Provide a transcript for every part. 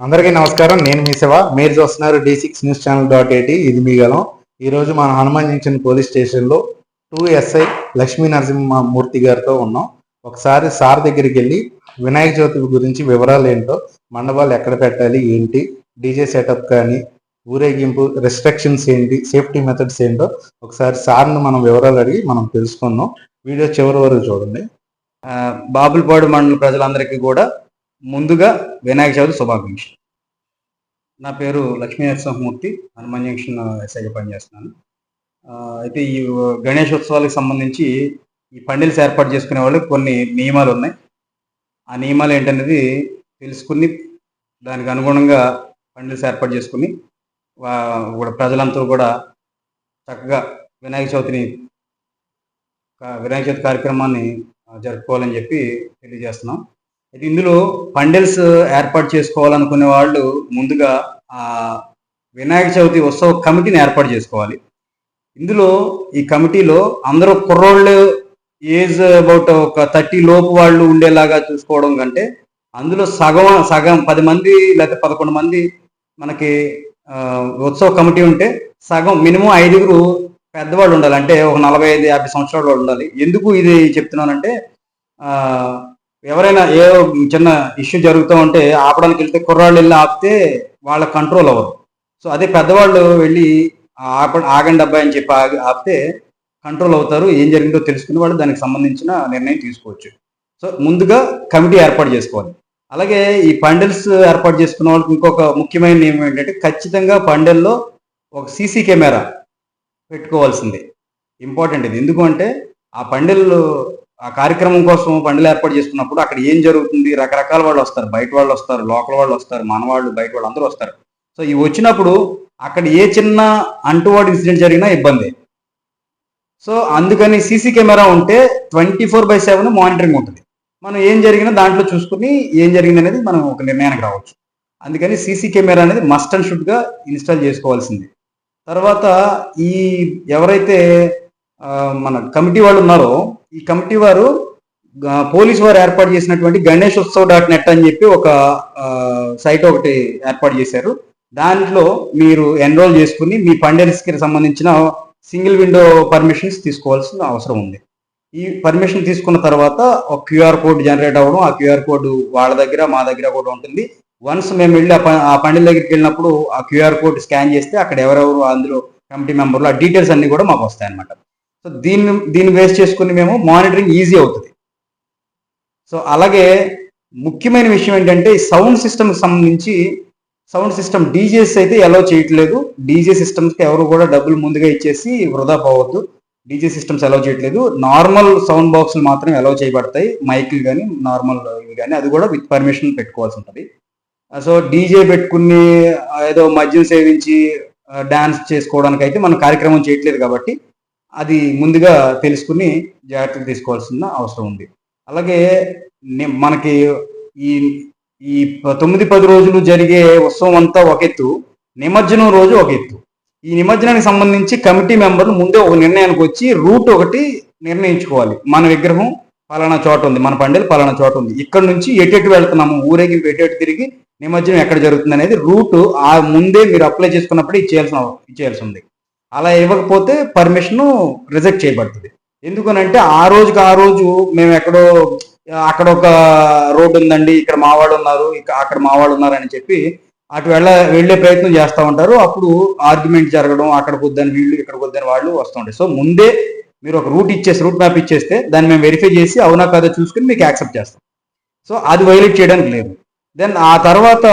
అందరికీ నమస్కారం. నేను మీ సేవ మీరు చూస్తున్నారు D six news channel dot A T ఇది మీ గలం ఈరోజు మన హనుమాన్ జంక్షన్ పోలీస్ స్టేషన్లో టూ ఎస్ఐ లక్ష్మీ నరసింహమూర్తి గారితో ఉన్నాం. ఒకసారి సార్ దగ్గరికి వెళ్ళి వినాయక చవితి గురించి వివరాలు ఏంటో మండపాలు ఎక్కడ పెట్టాలి ఏంటి డీజే సెటప్ కానీ ఊరేగింపు రెస్ట్రిక్షన్స్ ఏంటి సేఫ్టీ మెథడ్స్ ఏంటో ఒకసారి సార్ను మనం వివరాలు అడిగి మనం తెలుసుకుందాం. వీడియో చివరి వరకు చూడండి. ఆ, మండల ప్రజలందరికీ కూడా ముందుగా వినాయక చవితి శుభాకాంక్షలు. నా పేరు లక్ష్మీ నరసింహమూర్తి హనుమాన్ జంక్షన్ ఎస్ఐగా పనిచేస్తున్నాను. అయితే ఈ గణేష్ ఉత్సవాలకు సంబంధించి ఈ పండిల్స్ ఏర్పాటు చేసుకునే వాళ్ళకి కొన్ని నియమాలు ఉన్నాయి. ఆ నియమాలు ఏంటనేది తెలుసుకుని దానికి అనుగుణంగా పండిల్స్ ఏర్పాటు చేసుకుని కూడా ప్రజలంతా కూడా చక్కగా వినాయక చవితిని కా- వినాయక చవితి కార్యక్రమాన్ని జరుపుకోవాలని చెప్పి తెలియజేస్తున్నాం. అయితే ఇందులో పండెల్స్ ఏర్పాటు చేసుకోవాలనుకునే వాళ్ళు ముందుగా వినాయక చవితి ఉత్సవ కమిటీని ఏర్పాటు చేసుకోవాలి. ఇందులో ఈ కమిటీలో అందరూ కుర్రోళ్ళు ఏజ్ అబౌట్ ఒక థర్టీ లోపు వాళ్ళు ఉండేలాగా చూసుకోవడం కంటే అందులో సగం సగం పది మంది లేకపోతే పదకొండు మంది మనకి ఉత్సవ కమిటీ ఉంటే సగం మినిమం ఐదుగురు పెద్దవాళ్ళు ఉండాలి. అంటే ఒక నలభై ఐదు యాభై సంవత్సరాల వాళ్ళు ఉండాలి. ఎందుకు ఇది చెప్తున్నానంటే ఎవరైనా ఏ చిన్న ఇష్యూ జరుగుతూ ఉంటే ఆపడానికి వెళ్తే కుర్రాళ్ళు వెళ్ళి ఆపితే వాళ్ళ కంట్రోల్ అవ్వరు సో అదే పెద్దవాళ్ళు వెళ్ళి ఆప ఆగండి అబ్బాయి అని చెప్పి ఆగి ఆపితే కంట్రోల్ అవుతారు. ఏం జరిగిందో తెలుసుకుని వాళ్ళు దానికి సంబంధించిన నిర్ణయం తీసుకోవచ్చు. సో ముందుగా కమిటీ ఏర్పాటు చేసుకోవాలి. అలాగే ఈ పండెల్స్ ఏర్పాటు చేసుకున్న వాళ్ళకి ఇంకొక ముఖ్యమైన నియమం ఏంటంటే ఖచ్చితంగా పండెల్లో ఒక సీసీ కెమెరా పెట్టుకోవాల్సిందే. ఇంపార్టెంట్ ఇది. ఎందుకంటే ఆ పండెల్లో ఆ కార్యక్రమం కోసం పండుగలు ఏర్పాటు చేసుకున్నప్పుడు అక్కడ ఏం జరుగుతుంది? రకరకాల వాళ్ళు వస్తారు. బయట వాళ్ళు వస్తారు. లోకల్ వాళ్ళు వస్తారు. మన వాళ్ళు బయట వాళ్ళు అందరూ వస్తారు. సో ఇవి వచ్చినప్పుడు అక్కడ ఏ చిన్న అంటువాడు ఇన్సిడెంట్ జరిగినా ఇబ్బంది. సో అందుకని సీసీ కెమెరా ఉంటే twenty four by seven monitoring ఉంటుంది. మనం ఏం జరిగినా దాంట్లో చూసుకుని ఏం జరిగింది అనేది మనం ఒక నిర్ణయానికి రావచ్చు. అందుకని సీసీ కెమెరా అనేది మస్ట్ అండ్ షుడ్గా ఇన్స్టాల్ చేసుకోవాల్సింది. తర్వాత ఈ ఎవరైతే మన కమిటీ వాళ్ళు ఉన్నారో ఈ కమిటీ వారు పోలీస్ వారు ఏర్పాటు చేసినటువంటి గణేష్ ఉత్సవ్ డాట్ నెట్ అని చెప్పి ఒక సైట్ ఒకటి ఏర్పాటు చేశారు. దాంట్లో మీరు ఎన్రోల్ చేసుకుని మీ పండెన్స్కి సంబంధించిన సింగిల్ విండో పర్మిషన్స్ తీసుకోవాల్సిన అవసరం ఉంది. ఈ పర్మిషన్ తీసుకున్న తర్వాత ఒక క్యూఆర్ కోడ్ జనరేట్ అవ్వడం ఆ క్యూఆర్ కోడ్ వాళ్ళ దగ్గర మా దగ్గర కూడా ఉంటుంది. వన్స్ మేము వెళ్ళి ఆ ప- ఆ పండిల దగ్గరికి వెళ్ళినప్పుడు ఆ క్యూఆర్ కోడ్ స్కాన్ చేస్తే అక్కడ ఎవరెవరు అందులో కమిటీ మెంబర్లు ఆ డీటెయిల్స్ అన్ని కూడా మాకు వస్తాయి అన్నమాట సో దీన్ని దీన్ని బేస్ చేసుకుని మేము మానిటరింగ్ ఈజీ అవుతుంది. సో అలాగే ముఖ్యమైన విషయం ఏంటంటే ఈ సౌండ్ సిస్టమ్కి సంబంధించి సౌండ్ సిస్టమ్ డీజేస్ అయితే ఎలా చేయట్లేదు. డీజే సిస్టమ్స్కి ఎవరు కూడా డబ్బులు ముందుగా ఇచ్చేసి వృధా పోవద్దు. డీజే సిస్టమ్స్ ఎలా చేయట్లేదు. నార్మల్ సౌండ్ బాక్సులు మాత్రం ఎలా చేయబడతాయి. మైకులు కానీ నార్మల్ ఇవి కానీ అది కూడా విత్ పర్మిషన్ పెట్టుకోవాల్సి ఉంటుంది. సో uh, డీజే పెట్టుకుని uh, ఏదో మద్యం సేవించి uh, డాన్స్ చేసుకోవడానికి అయితే మనం కార్యక్రమం చేయట్లేదు కాబట్టి అది ముందుగా తెలుసుకుని జాగ్రత్తలు తీసుకోవాల్సిన అవసరం ఉంది. అలాగే ని- మనకి ఈ ఈ ప- తొమ్మిది పది రోజులు జరిగే ఉత్సవం అంతా ఒక ఎత్తు నిమజ్జనం రోజు ఒక ఎత్తు. ఈ నిమజ్జనానికి సంబంధించి కమిటీ మెంబర్లు ముందే ఒక నిర్ణయానికి వచ్చి రూట్ ఒకటి నిర్ణయించుకోవాలి. మన విగ్రహం పలానా చోట ఉంది మన పండేలు పలానా చోట ఉంది. ఇక్కడ నుంచి ఎటెటు వెళ్తున్నాము ఊరేగింపు ఎటెటు తిరిగి నిమజ్జనం ఎక్కడ జరుగుతుంది అనేది రూట్ ఆ ముందే మీరు అప్లై చేసుకున్నప్పుడు ఇచ్చేయాల్సిన ఇచ్చేయాల్సి ఉంది. అలా ఇవ్వకపోతే పర్మిషన్ రిజెక్ట్ చేయబడుతుంది. ఎందుకనంటే ఆ రోజుకి ఆ రోజు మేము ఎక్కడో అక్కడ ఒక రోడ్డు ఉందండి ఇక్కడ మావాడు ఉన్నారు ఇక్కడ అక్కడ మావాడు ఉన్నారు అని చెప్పి అటు వెళ్ళ వెళ్ళే ప్రయత్నం చేస్తూ ఉంటారు. అప్పుడు ఆర్గ్యుమెంట్ జరగడం అక్కడ వద్దని వీళ్ళు ఇక్కడ వద్దని వాళ్ళు వస్తుంటారు సో ముందే మీరు ఒక రూట్ ఇచ్చేసి రూట్ మ్యాప్ ఇచ్చేస్తే దాన్ని మేము వెరిఫై చేసి అవునా కాదో చూసుకుని మీకు యాక్సెప్ట్ చేస్తాం. సో అది వైలేట్ చేయడానికి లేదు. దెన్ ఆ తర్వాత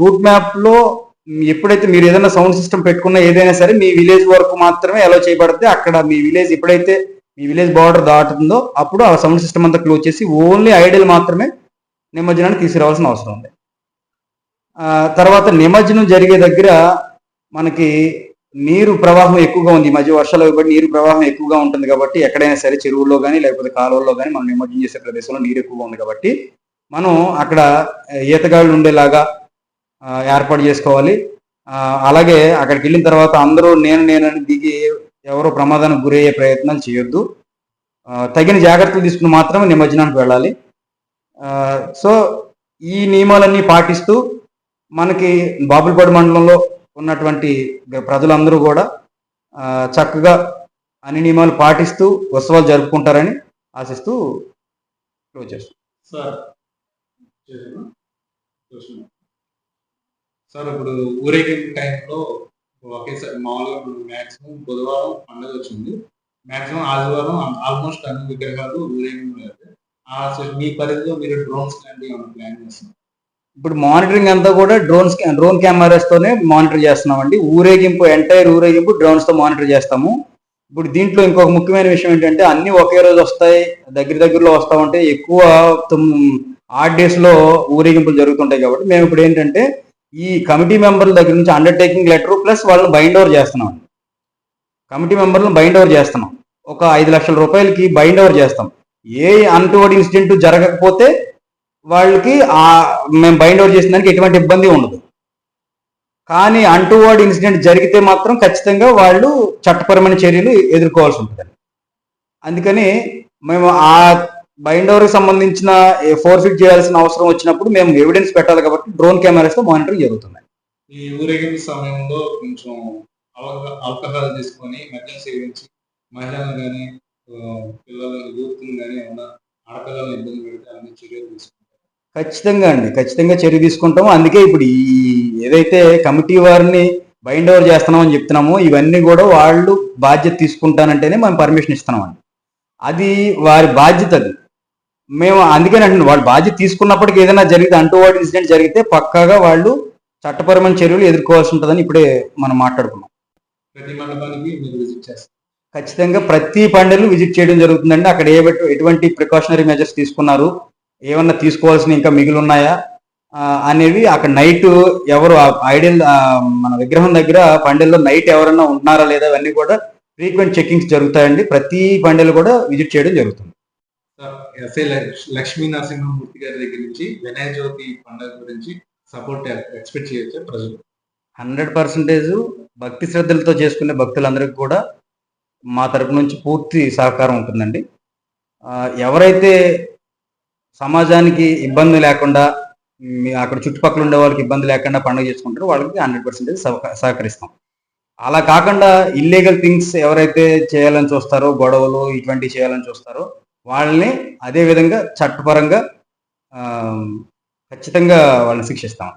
రూట్ మ్యాప్లో ఎప్పుడైతే మీరు ఏదైనా సౌండ్ సిస్టమ్ పెట్టుకున్నా ఏదైనా సరే మీ విలేజ్ వరకు మాత్రమే అలో చేయబడితే అక్కడ మీ విలేజ్ ఎప్పుడైతే మీ విలేజ్ బార్డర్ దాటుతుందో అప్పుడు ఆ సౌండ్ సిస్టమ్ అంతా క్లోజ్ చేసి ఓన్లీ ఐడియల్ మాత్రమే నిమజ్జనాన్ని తీసుకురావాల్సిన అవసరం ఉంది. తర్వాత నిమజ్జనం జరిగే దగ్గర మనకి నీరు ప్రవాహం ఎక్కువగా ఉంది. ఈ మధ్య వర్షాలు ఇవ్వబడి నీరు ప్రవాహం ఎక్కువగా ఉంటుంది కాబట్టి ఎక్కడైనా సరే చెరువుల్లో కానీ లేకపోతే కాలువల్లో కానీ మనం నిమజ్జనం చేసే ప్రదేశంలో నీరు ఎక్కువగా ఉంది కాబట్టి మనం అక్కడ ఈతగాళ్ళు ఉండేలాగా ఏర్పాటు చేసుకోవాలి. అలాగే అక్కడికి వెళ్ళిన తర్వాత అందరూ నేను నేనని దిగి ఎవరో ప్రమాదానికి గురయ్యే ప్రయత్నాలు చేయొద్దు. తగిన జాగ్రత్తలు తీసుకుని మాత్రమే నిమజ్జనానికి వెళ్ళాలి. సో ఈ నియమాలన్నీ పాటిస్తూ మనకి బాపులపాడు మండలంలో ఉన్నటువంటి ప్రజలందరూ కూడా చక్కగా అన్ని నియమాలు పాటిస్తూ ఉత్సవాలు జరుపుకుంటారని ఆశిస్తూ క్లోజ్ చేస్తాం సార్ సార్ ఇప్పుడు ఊరేగింపు టైంలో ఒకేసారి మామూలుగా మ్యాక్సిమం బుధవారం పండుగ వచ్చింది. మ్యాక్సిమం ఆదివారం ఆల్మోస్ట్ అన్ని విగ్రహాలు ఊరేగింపు ఆ మీ పరిధిలో మీరు డ్రోన్స్ లాంటివి ప్లాన్ చేస్తున్నారు? ఇప్పుడు మానిటరింగ్ అంతా కూడా డ్రోన్స్ డ్రోన్ కెమెరాస్ తోనే మానిటర్ చేస్తున్నామండి. ఊరేగింపు ఎంటైర్ ఊరేగింపు డ్రోన్స్తో మానిటర్ చేస్తాము. ఇప్పుడు దీంట్లో ఇంకొక ముఖ్యమైన విషయం ఏంటంటే అన్ని ఒకే రోజు వస్తాయి. దగ్గర దగ్గరలో వస్తా ఉంటే ఎక్కువ ఆర్ట్ డేస్లో ఊరేగింపులు జరుగుతుంటాయి కాబట్టి మేము ఇప్పుడు ఏంటంటే ఈ కమిటీ మెంబర్ల దగ్గర నుంచి అండర్టేకింగ్ లెటర్ ప్లస్ వాళ్ళని బైండ్ ఓవర్ చేస్తున్నాం. కమిటీ మెంబర్లను బైండ్ ఓవర్ చేస్తున్నాం. ఒక ఐదు లక్షల రూపాయలకి బైండ్ ఓవర్ చేస్తాం. ఏ అన్టువర్డ్ ఇన్సిడెంట్ జరగకపోతే వాళ్ళకి ఆ మేము బైండ్ ఓవర్ చేసిన దానికి ఎటువంటి ఇబ్బంది ఉండదు. కానీ అంటువర్డ్ ఇన్సిడెంట్ జరిగితే మాత్రం ఖచ్చితంగా వాళ్ళు చట్టపరమైన చర్యలు ఎదుర్కోవాల్సి ఉంటుంది అందుకని మేము ఆ బైండ్ ఓవర్కి సంబంధించిన ఫోర్ఫిట్ చేయాల్సిన అవసరం వచ్చినప్పుడు మేము ఎవిడెన్స్ పెట్టాలి కాబట్టి డ్రోన్ కెమెరాస్తో మానిటరింగ్ జరుగుతుంది ఈ ఊరేగింపు సమయంలో కొంచెం ఆల్క- ఆల్కహాల్ తీసుకొని మద్యం సేవించి మహిళలను కానీ పిల్లలను యూత్ని కానీ ఏమైనా ఆడపిల్లలను ఇబ్బంది పెడితే అన్ని చర్యలు తీసుకుంటారు. ఖచ్చితంగా అండి. ఖచ్చితంగా చర్య తీసుకుంటాము. అందుకే ఇప్పుడు ఈ ఏదైతే కమిటీ వారిని బైండ్ ఓవర్ చేస్తున్నామని చెప్తున్నామో ఇవన్నీ కూడా వాళ్ళు బాధ్యత తీసుకుంటానంటేనే మనం పర్మిషన్ ఇస్తున్నామండి. అది వారి బాధ్యత అది. మేము అందుకని అంటే వాళ్ళు బాధ్యత తీసుకున్నప్పటికీ ఏదైనా జరిగితే అంటూ వాడి ఇన్సిడెంట్ జరిగితే పక్కాగా వాళ్ళు చట్టపరమైన చర్యలు ఎదుర్కోవాల్సి ఉంటుందని ఇప్పుడే మనం మాట్లాడుకున్నాం. ప్రతి మండపానికి మీరు విజిట్ చేస్తారు. ఖచ్చితంగా ప్రతి పండుగలు విజిట్ చేయడం జరుగుతుందండి. అక్కడ ఏ ఎటువంటి ప్రికాషనరీ మెజర్స్ తీసుకున్నారు? ఏమన్నా తీసుకోవాల్సిన ఇంకా మిగిలి ఉన్నాయా? అనేవి అక్కడ నైట్ ఎవరు ఐడియల్ మన విగ్రహం దగ్గర పండుగలో నైట్ ఎవరన్నా ఉంటున్నారా లేదా అవన్నీ కూడా ఫ్రీక్వెంట్ చెకింగ్స్ జరుగుతాయండి. ప్రతి పండుగలు కూడా విజిట్ చేయడం జరుగుతుంది. సార్ ఎస్ఐ లక్ష్మీ నరసింహమూర్తి గారి దగ్గర నుంచి వినాయక చవితి పండుగ గురించి సపోర్ట్ ఎక్స్పెక్ట్ చేయొచ్చు ప్రజలు? హండ్రెడ్ పర్సెంటేజ్ భక్తి శ్రద్ధలతో చేసుకునే భక్తులందరికీ కూడా మా తరపు నుంచి పూర్తి సహకారం ఉంటుందండి. ఎవరైతే సమాజానికి ఇబ్బంది లేకుండా అక్కడ చుట్టుపక్కల ఉండే వాళ్ళకి ఇబ్బంది లేకుండా పండుగ చేసుకుంటారో వాళ్ళకి హండ్రెడ్ పర్సెంటేజ్ సహకరిస్తాం. అలా కాకుండా ఇల్లీగల్ థింగ్స్ ఎవరైతే చేయాలని చూస్తారో గొడవలు ఇటువంటివి చేయాలని చూస్తారో వాళ్ళని అదే విధంగా చట్టపరంగా ఖచ్చితంగా వాళ్ళని శిక్షిస్తాం.